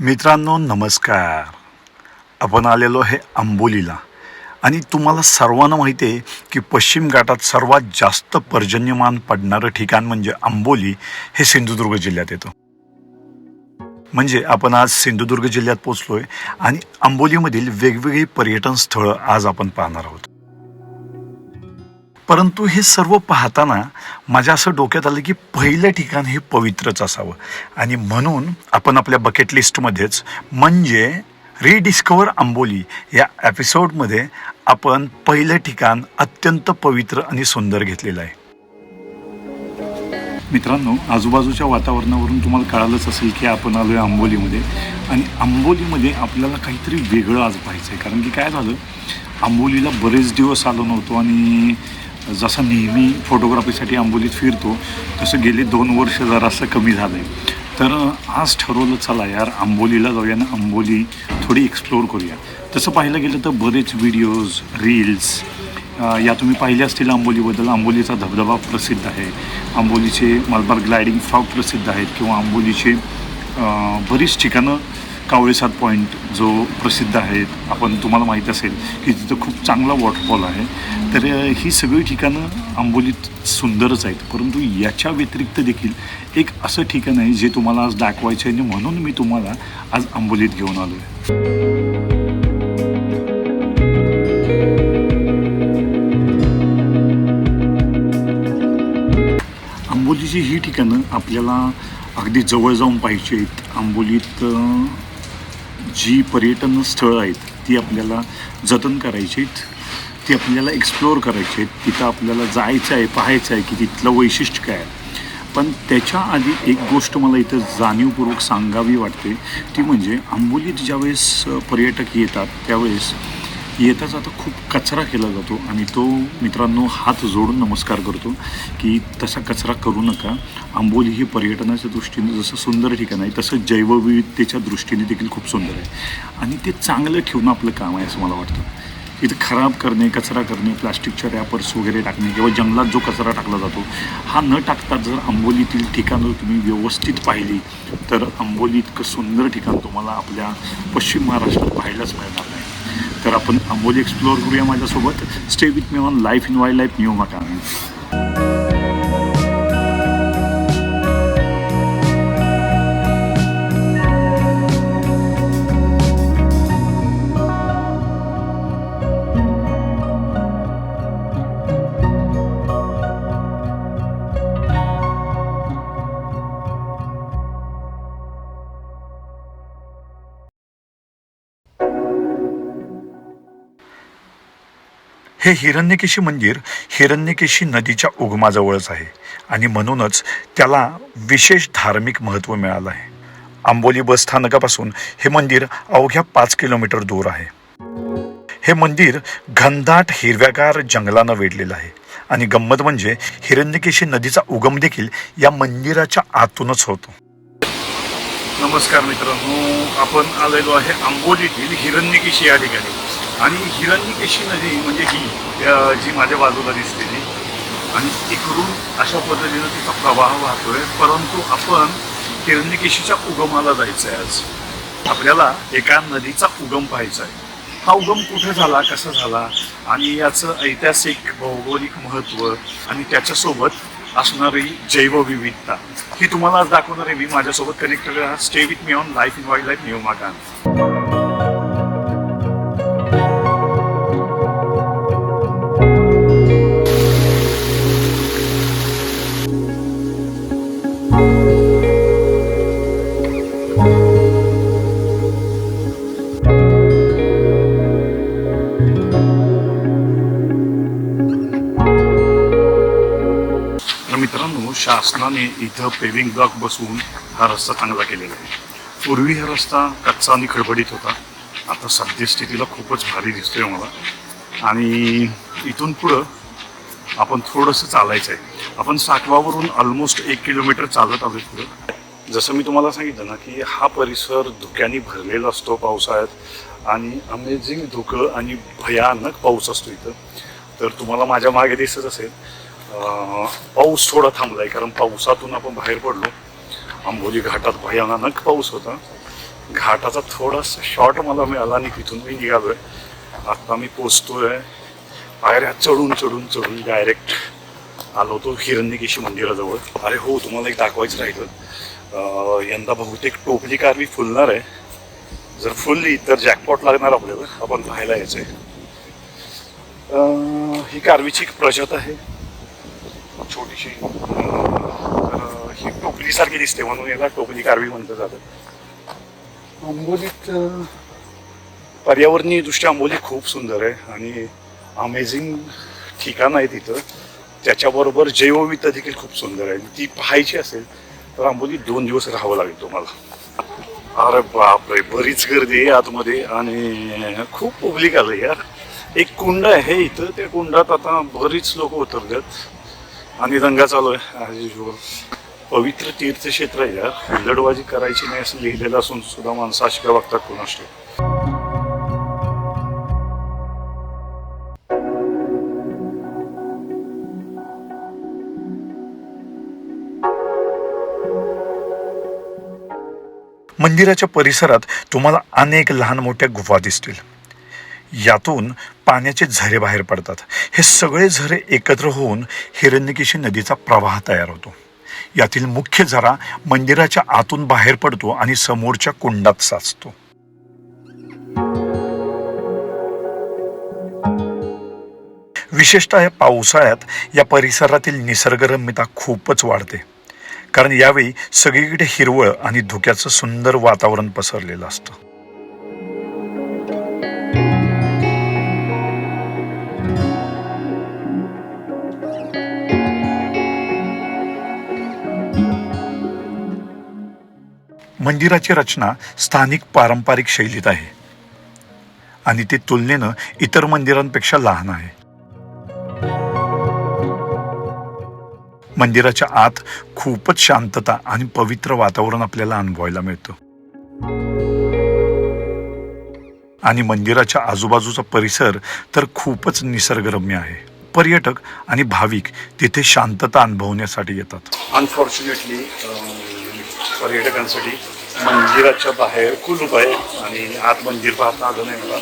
मित्रांनो नमस्कार. आपण आलेलो आहे आंबोलीला. आणि तुम्हाला सर्वांना माहिती आहे की पश्चिम घाटात सर्वात जास्त पर्जन्यमान पडणारं ठिकाण म्हणजे आंबोली हे सिंधुदुर्ग जिल्ह्यात येतं. म्हणजे आपण आज सिंधुदुर्ग जिल्ह्यात पोचलोय आणि आंबोलीमधील वेगवेगळी पर्यटन स्थळं आज आपण पाहणार आहोत. परंतु हे सर्व पाहताना माझ्या असं डोक्यात आलं की पहिलं ठिकाण हे पवित्रच असावं. आणि म्हणून आपण आपल्या बकेट लिस्टमध्येच म्हणजे रिडिस्कवर आंबोली या एपिसोडमध्ये आपण पहिलं ठिकाण अत्यंत पवित्र आणि सुंदर घेतलेलं आहे. मित्रांनो आजूबाजूच्या वातावरणावरून तुम्हाला कळालंच असेल की आपण आलो आहे आंबोलीमध्ये. आणि आंबोलीमध्ये आपल्याला काहीतरी वेगळं आज पाहायचं आहे कारण की काय झालं? आंबोलीला बरेच दिवस आलो नव्हतो आणि जसं नेहमी फोटोग्राफीसाठी आंबोलीत फिरतो तसं गेले दोन वर्ष जरासं कमी झालं आहे तर आज ठरवलं चला यार आंबोलीला जाऊया ना आंबोली थोडी एक्सप्लोअर करूया. तसं पाहायला गेलं तर बरेच व्हिडिओज रील्स या तुम्ही पाहिले असतील आंबोलीबद्दल. आंबोलीचा धबधबा प्रसिद्ध आहे. आंबोलीचे मलबार ग्लायडिंग फ्रॉक प्रसिद्ध आहेत. किंवा आंबोलीचे बरीच ठिकाणं कावळेसाद पॉईंट जो प्रसिद्ध आहेत आपण तुम्हाला माहीत असेल की तिथं खूप चांगला वॉटरफॉल आहे. तर ही सगळी ठिकाणं आंबोलीत सुंदरच आहेत. परंतु याच्या व्यतिरिक्त देखील एक असं ठिकाण आहे जे तुम्हाला आज दाखवायचं आहे आणि म्हणून मी तुम्हाला आज आंबोलीत घेऊन आलो आहे आंबोलीची ही ठिकाणं आपल्याला अगदी जवळ जाऊन पाहिजे आहेत. आंबोलीत जी पर्यटन स्थळं आहेत ती आपल्याला जतन करायची आहेत ती आपल्याला एक्सप्लोअर करायची आहेत. तिथं आपल्याला जायचं आहे पाहायचं आहे की तिथलं वैशिष्ट्य काय आहे. पण त्याच्या आधी एक गोष्ट मला इथं जाणीवपूर्वक सांगावी वाटते. ती म्हणजे आंबोलीत ज्यावेळेस पर्यटक येतात त्यावेळेस येता जाता खूप कचरा केला जातो आणि तो मित्रांनो हात जोडून नमस्कार करतो की तसा कचरा करू नका. आंबोली ही पर्यटनाच्या दृष्टीने जसं सुंदर ठिकाण आहे तसं जैवविविधतेच्या दृष्टीने देखील खूप सुंदर आहे. आणि ते चांगलं ठेवणं आपलं काम आहे असं मला वाटतं. इथं खराब करणे कचरा करणे प्लास्टिकच्या रॅपर्स वगैरे टाकणे किंवा जंगलात जो कचरा टाकला जातो हा न टाकता जर आंबोलीतील ठिकाणं तुम्ही व्यवस्थित पाहिली तर आंबोली इतकं सुंदर ठिकाण तुम्हाला आपल्या पश्चिम महाराष्ट्रात पाहायलाच मिळणार नाही. तर आपण अंबोली एक्सप्लोअर करूया माझ्यासोबत. Stay with me on life in wild life new मकान हे हिरण्यकेशी मंदिर हिरण्यकेशी नदीच्या उगमाजवळच आहे. आणि म्हणूनच त्याला विशेष धार्मिक महत्त्व मिळालं आहे. आंबोली बस स्थानकापासून हे मंदिर अवघ्या पाच किलोमीटर दूर आहे. हे मंदिर घनदाट हिरव्यागार जंगलानं वेढलेलं आहे. आणि गंमत म्हणजे हिरण्यकेशी नदीचा उगम देखील या मंदिराच्या आतूनच होतो. नमस्कार मित्रांनो आपण आलेलो आहे आंबोलीतील हिरण्यकेशी या ठिकाणी. आणि हिरण्यकेशी नदी म्हणजे ही जी माझ्या बाजूला दिसलेली आणि तिकडून अशा पद्धतीनं तिचा प्रवाह वाहतोय. परंतु आपण हिरण्यकेशीच्या उगमाला जायचं आहे आज. आपल्याला एका नदीचा उगम पाहायचा आहे हा उगम कुठे झाला कसा झाला आणि याचं ऐतिहासिक भौगोलिक महत्त्व आणि त्याच्यासोबत असणारी जैवविविधता ही तुम्हाला आज दाखवणार आहे. मी माझ्यासोबत connected stay with me on life in wild life new मागान शासनाने इथं पेविंग ब्लॉक बसवून हा रस्ता चांगला केलेला आहे. पूर्वी हा रस्ता कच्चा आणि खडबडीत होता. आता सद्यस्थितीला खूपच भारी दिसतोय मला. आणि इथून पुढं आपण थोडंसं चालायचं आहे आपण साकवावरून ऑलमोस्ट एक किलोमीटर चालत आलोय पुढं. जसं मी तुम्हाला सांगितलं ना की हा परिसर धुक्याने भरलेला असतो पावसाळ्यात. आणि अमेझिंग धुकं आणि भयानक पाऊस असतो इथं. तर तुम्हाला माझ्या मागे दिसत असेल पाऊस थोडा थांबलाय कारण पावसातून आपण बाहेर पडलो. आंबोली घाटात भयानक पाऊस होता. घाटाचा थोडासा शॉर्ट मला मिळाला आणि तिथून मी निघालोय. आता मी पोचतोय. पायऱ्या चढून चढून चढून डायरेक्ट आलो होतो हिरण्यकेशी मंदिराजवळ अरे हो तुम्हाला एक दाखवायचं राहिलं. यंदा बहुतेक टोपली कारवी फुलणार आहे. जर फुलली तर जॅकपॉट लागणार आपल्याला. आपण पाहायला यायचंय. आहे ही कारवीची एक प्रजात आहे. छोटीशी तर ही टोपलीसारखी दिसते म्हणून याला टोपली कारवी म्हणतं जातं. आंबोलीत पर्यावरणीय दृष्ट्या आंबोली खूप सुंदर आहे आणि अमेझिंग ठिकाण आहे तिथं. त्याच्याबरोबर जैवविविधता देखील खूप सुंदर आहे. ती पाहायची असेल तर आंबोलीत दोन दिवस राहावं लागेल तुम्हाला. अरे बापरे बरीच गर्दी आहे आतमध्ये आणि खूप पब्लिक आलं यार. एक कुंड आहे इथं त्या कुंडात आता बरीच लोक उतरतात आणि दंगा चालू आहे. ॲज युजल पवित्र तीर्थक्षेत्र आहे यार. हुल्लडबाजी करायची नाही असं लिहिलेलं असून सुद्धा माणसं अशी काय वागतात कोणास. मंदिराच्या परिसरात तुम्हाला अनेक लहान मोठ्या गुफा दिसतील. यातून पाण्याचे झरे बाहेर पडतात. हे सगळे झरे एकत्र होऊन हिरण्यकेशी नदीचा प्रवाह तयार होतो. यातील मुख्य झरा मंदिराच्या आतून बाहेर पडतो आणि समोरच्या कुंडात साचतो. विशेषतः या पावसाळ्यात या परिसरातील निसर्गरम्यता खूपच वाढते. कारण यावेळी सगळीकडे हिरवळ आणि धुक्याचं सुंदर वातावरण पसरलेलं असतं. मंदिराची रचना स्थानिक पारंपरिक शैलीत आहे. आणि ते तुलनेनं इतर मंदिरांपेक्षा लहान आहे. मंदिराच्या आत खूपच शांतता आणि पवित्र वातावरण आपल्याला अनुभवायला मिळतं. आणि मंदिराच्या आजूबाजूचा परिसर तर खूपच निसर्गरम्य आहे. पर्यटक आणि भाविक तिथे शांतता अनुभवण्यासाठी येतात. अनफॉर्च्युनेटली पर्यटकांसाठी मंदिराच्या बाहेर कुलूप आहे आणि आत मंदिर पाहता आलं नाही मला.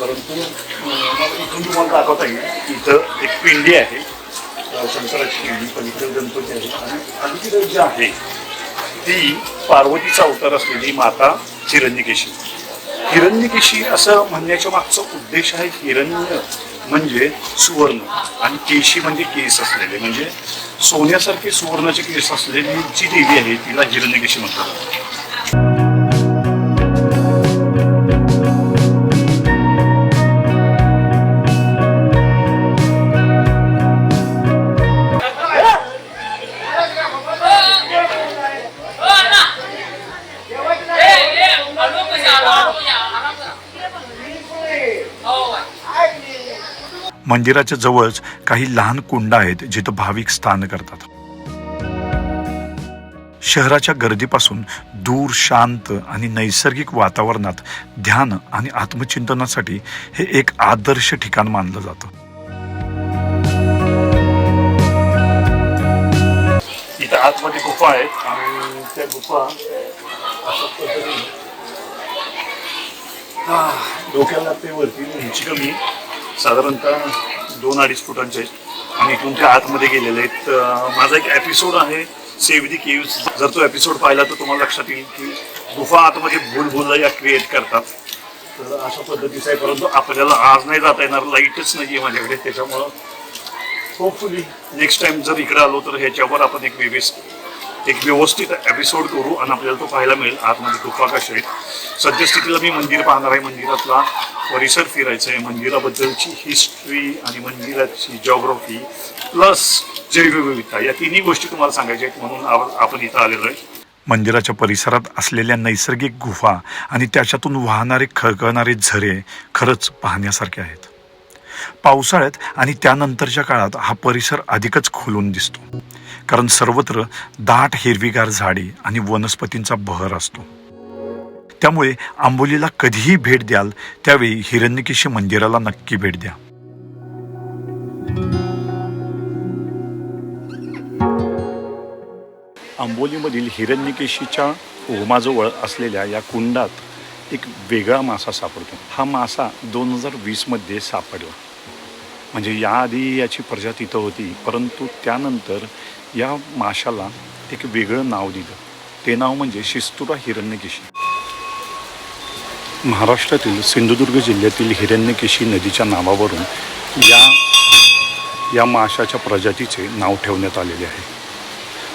परंतु इथून तुम्हाला दाखवता येईल इथं एक पिंडी आहे. शंकराची पिंडी पलीकडे गणपती आहे. आणि अलीकडे जी आहे ती पार्वतीचा अवतार असलेली माता हिरण्यकेशी. हिरण्यकेशी असं म्हणण्याच्या मागचा उद्देश आहे हिरण्य. म्हणजे सुवर्ण. आणि केशी म्हणजे केस असलेले. म्हणजे सोन्यासारखे सुवर्णाचे केस असलेली जी देवी आहे तिला हिरण्यकेशी म्हणतात. मंदिराच्या जवळच काही लहान कुंड आहेत जिथं भाविक स्थान करतात. शहराच्या गर्दीपासून दूर शांत आणि नैसर्गिक वातावरणात ध्यान आणि आत्मचिंतनासाठी हे एक आदर्श ठिकाण मानलं जातं. इथं आतमध्ये गुफा आहेत आणि त्या गुफा डोक्याला ते वरती उंची कमी. साधारणतः दोन अडीच फुटांचे आहेत. आणि इथून ते आतमध्ये गेलेले आहेत. माझा एक एपिसोड आहे सेव्ह दी केव्स जर तो एपिसोड पाहिला तर तुम्हाला लक्षात येईल की गुफा आतमध्ये भूलभुला या क्रिएट करतात. तर अशा पद्धतीचं आहे परंतु आपल्याला आज नाही जाता येणार लाईटच नाही आहे माझ्याकडे. त्याच्यामुळं होपफुली नेक्स्ट टाइम जर इकडे आलो तर ह्याच्यावर आपण एक वेगळीच एक व्यवस्थित एपिसोड करू आणि आपल्याला तो पाहायला मिळेल. आतमध्ये गुफा कशा आहेत सद्यस्थितीला मी मंदिर पाहणार आहे. मंदिरातला परिसर फिरायचा आहे. मंदिराबद्दलची हिस्ट्री आणि मंदिराची जॉग्रफी प्लस जैवविविधता या तिन्ही गोष्टी तुम्हाला सांगायच्या आहेत म्हणून आपण इथं आलेलो आहे. मंदिराच्या परिसरात असलेल्या नैसर्गिक गुफा आणि त्याच्यातून वाहणारे खळखळणारे झरे खरंच पाहण्यासारखे आहेत. पावसाळ्यात आणि त्यानंतरच्या काळात हा परिसर अधिकच खुलून दिसतो. कारण सर्वत्र दाट हिरवीगार झाडे आणि वनस्पतींचा बहर असतो. त्यामुळे आंबोलीला कधीही भेट द्याल त्यावेळी हिरण्यकेशी मंदिराला नक्की भेट द्या. आंबोलीमधील हिरण्यकेशीच्या होमाजवळ असलेल्या या कुंडात एक वेगळा मासा सापडतो. हा मासा दोन हजार वीसमध्ये सापडला. म्हणजे याआधी याची प्रजाती इथं होती परंतु त्यानंतर या माशाला एक वेगळं नाव दिलं. ते नाव म्हणजे शिस्तुरा हिरण्यकेशी. महाराष्ट्रातील सिंधुदुर्ग जिल्ह्यातील हिरण्यकेशी नदीच्या नावावरून या या माशाच्या प्रजातीचे नाव ठेवण्यात आलेले आहे.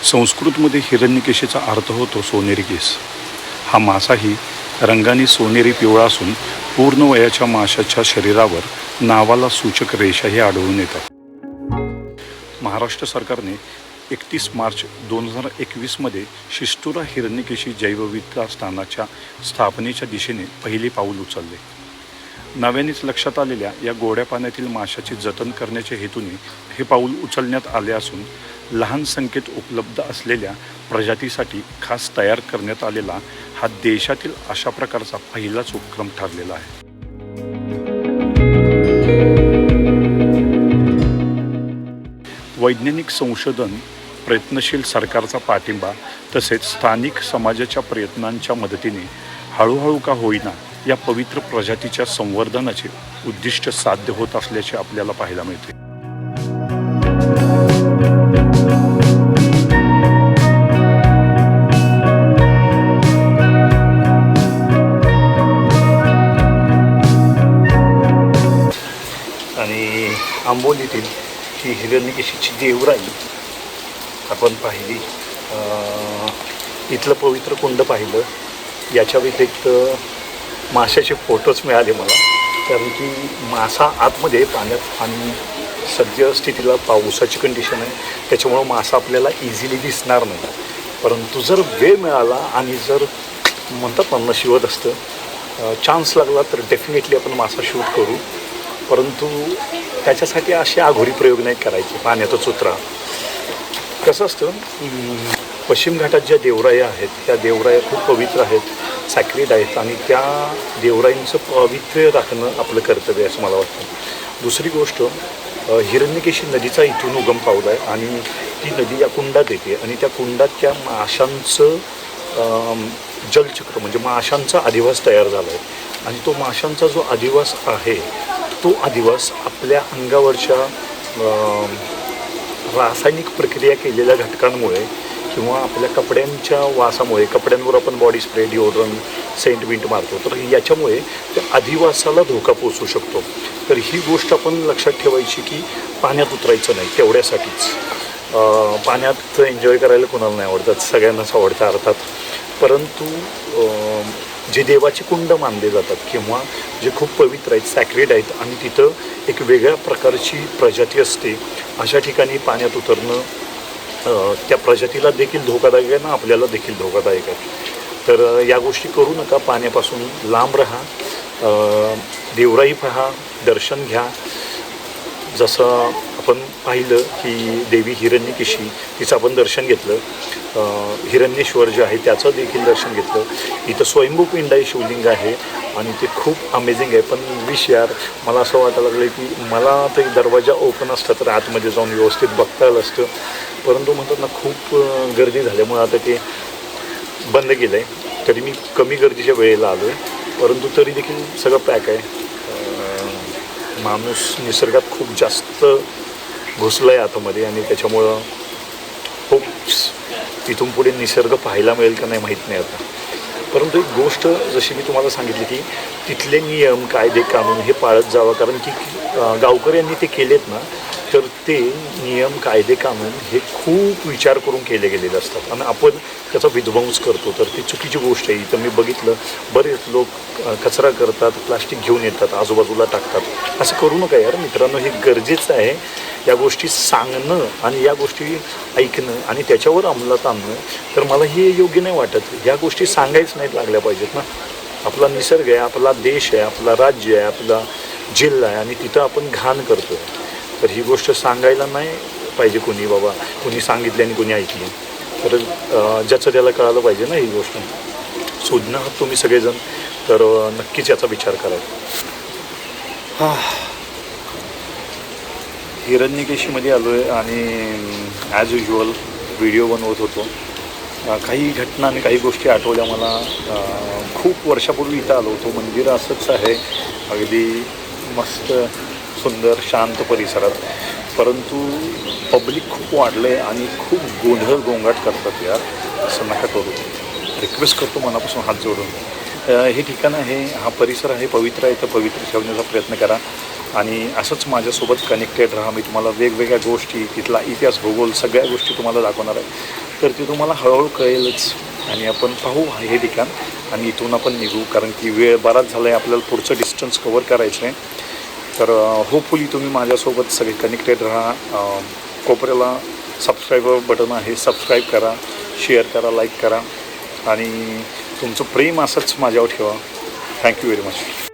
संस्कृतमध्ये हिरण्यकेशीचा अर्थ होतो सोनेरी केस. हा मासाही रंगाने सोनेरी पिवळा असून पूर्ण वयाच्या माशाच्या शरीरावर नावाला सूचक रेषाही आढळून येतात. महाराष्ट्र सरकारने एकतीस मार्च दोन हजार एकवीसमध्ये शिस्तुरा हिरण्यकेशी जैवविविधता स्थानाच्या स्थापनेच्या दिशेने पहिले पाऊल उचलले. नव्यानेच लक्षात आलेल्या या गोड्या पाण्यातील माशाचे जतन करण्याच्या हेतूने हे पाऊल उचलण्यात आले असून लहान संख्येत उपलब्ध असलेल्या प्रजातीसाठी खास तयार करण्यात आलेला हा देशातील अशा प्रकारचा पहिलाच उपक्रम ठरलेला आहे. वैज्ञानिक संशोधन प्रयत्नशील सरकारचा पाठिंबा तसेच स्थानिक समाजाच्या प्रयत्नांच्या मदतीने हळूहळू का होईना या पवित्र प्रजातीच्या संवर्धनाचे उद्दिष्ट साध्य होत असल्याचे आपल्याला पाहायला मिळते. आणि आंबोलीतील ही हिरण्यकेशीची देवराई आपण पाहिली. इथलं पवित्र कुंड पाहिलं. याच्या व्यतिरिक्त माशाचे फोटोच मिळाले मला. कारण की मासा आतमध्ये पाण्यात आणि सद्य स्थितीला पावसाची कंडिशन आहे. त्याच्यामुळं मासा आपल्याला इझिली दिसणार नाही. परंतु जर वेळ मिळाला आणि जर म्हणतात ना नशिवत असतं चान्स लागला तर डेफिनेटली आपण मासा शूट करू. परंतु त्याच्यासाठी असे आघोरी प्रयोग नाही करायचे. पाण्यातच उतरा. कसं असतं पश्चिम घाटात ज्या देवराया आहेत त्या देवराया खूप पवित्र आहेत सॅक्रेड आहेत आणि त्या देवराईंचं पावित्र्य राखणं आपलं कर्तव्य आहे असं मला वाटतं. दुसरी गोष्ट हिरण्यकेशी नदीचा इथून उगम पावला आहे आणि ती नदी या कुंडात येते आणि त्या कुंडात त्या माशांचं जलचक्र म्हणजे माशांचा अधिवास तयार झाला आहे आणि तो माशांचा जो अधिवास आहे तो अधिवास आपल्या अंगावरच्या रासायनिक प्रक्रिया केलेल्या घटकांमुळे किंवा आपल्या कपड्यांच्या वासामुळे कपड्यांवर आपण बॉडी स्प्रे डिओड्रन सेंट विंट मारतो तर याच्यामुळे त्या अधिवासाला धोका पोचू शकतो. तर ही गोष्ट आपण लक्षात ठेवायची की पाण्यात उतरायचं नाही तेवढ्यासाठीच. पाण्यात एन्जॉय करायला कोणाला नाही आवडतात सगळ्यांनाच आवडतं अर्थात. परंतु जे देवाची कुंड मानले जातात किंवा जे खूप पवित्र आहेत सॅक्रेड आहेत आणि तिथं एक वेगळ्या प्रकारची प्रजाती असते. अशा ठिकाणी पाण्यात उतरणं त्या प्रजातीला देखील धोकादायक आहे ना आपल्याला देखील धोकादायक आहे. तर या गोष्टी करू नका पाण्यापासून लांब राहा देवराई पहा दर्शन घ्या. जसं आपण पाहिलं की देवी हिरण्यकेशी तिचं आपण दर्शन घेतलं. हिरण्येश्वर जे आहे त्याचं देखील दर्शन घेतलं. इथं स्वयंभू पिंड शिवलिंग आहे आणि ते खूप अमेझिंग आहे. पण विश यार मला असं वाटायला लागलं की मला ते दरवाजा ओपन असता तर आतमध्ये जाऊन व्यवस्थित बघता आलं असतं. परंतु म्हणतात ना खूप गर्दी झाल्यामुळे आता ते बंद केलं आहे तरी मी कमी गर्दीच्या वेळेला आलो आहे परंतु तरी देखील सगळं पॅक आहे. माणूस निसर्गात खूप जास्त घुसलं आहे आतमध्ये आणि त्याच्यामुळं खूप तिथून पुढे निसर्ग पाहायला मिळेल का नाही माहीत नाही आता. परंतु एक गोष्ट जशी मी तुम्हाला सांगितली की तिथले नियम कायदे कानून हे पाळत जावं. कारण की गावकर गावकऱ्यांनी ते केलेत ना तर ते नियम कायदे कानून हे खूप विचार करून केले गेलेले असतात. आणि आपण त्याचा विध्वंस करतो. तर ती चुकीची गोष्ट आहे. इथं मी बघितलं बरेच लोक कचरा करतात प्लास्टिक घेऊन येतात आजूबाजूला टाकतात. असं करू नका यार. मित्रांनो हे गरजेचं आहे. या गोष्टी सांगणं आणि या गोष्टी ऐकणं आणि त्याच्यावर अंमलात आणणं तर मला हे योग्य नाही वाटत. या गोष्टी सांगायच नाहीत लागल्या पाहिजेत ना. आपला निसर्ग आहे आपला देश आहे आपला राज्य आहे आपला जिल्हा आहे आणि तिथं आपण घाण करतो तर ही गोष्ट सांगायला नाही पाहिजे कोणी बाबा. कोणी सांगितली आणि कोणी ऐकली. तर ज्याचं त्याला कळालं पाहिजे ना ही गोष्ट. सुज्ञ आहात तुम्ही सगळेजण. तर नक्कीच याचा विचार करायचा हां. हिरण्यकेशीमध्ये आलो आहे आणि ॲज युजल व्हिडिओ बनवत होतो. काही घटना आणि काही गोष्टी आठवल्या मला. खूप वर्षापूर्वी इथं आलो होतो. मंदिर असंच आहे. अगदी मस्त सुंदर शांत परिसरात. परंतु पब्लिक खूप वाढलं आहे आणि खूप गोंधळ गोंगाट करतात यार. असं नका करू. रिक्वेस्ट करतो मनापासून हात जोडून. हे ठिकाण आहे हा परिसर आहे पवित्र आहे तर पवित्र ठेवण्याचा प्रयत्न करा. आणि असंच माझ्यासोबत कनेक्टेड राहा. मी तुम्हाला वेगवेगळ्या गोष्टी तिथला इतिहास भूगोल सगळ्या गोष्टी तुम्हाला दाखवणार आहे. तर ते तुम्हाला हळूहळू कळेलच. आणि आपण पाहू हे ठिकाण. आणि इथून आपण निघू. कारण की वेळ बराच झाला आहे आपल्याला पुढचं डिस्टन्स कवर करायचं आहे तर होपफुली तुम्ही माझ्यासोबत सगळे कनेक्टेड राहा. कोपऱ्याला सबस्क्राईबर बटन आहे. सबस्क्राईब करा शेअर करा लाईक करा. आणि तुमचं प्रेम असंच माझ्यावर ठेवा. थँक्यू व्हेरी मच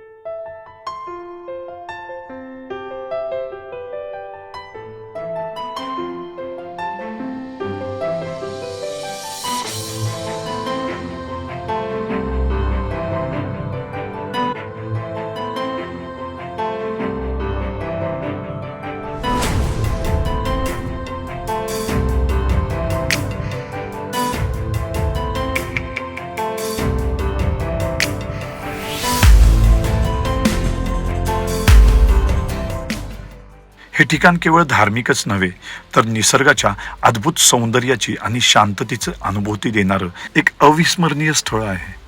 हे ठिकाण केवळ धार्मिकच नव्हे तर निसर्गाच्या अद्भुत सौंदर्याची आणि शांततेचं अनुभूती देणारं एक अविस्मरणीय स्थळ आहे.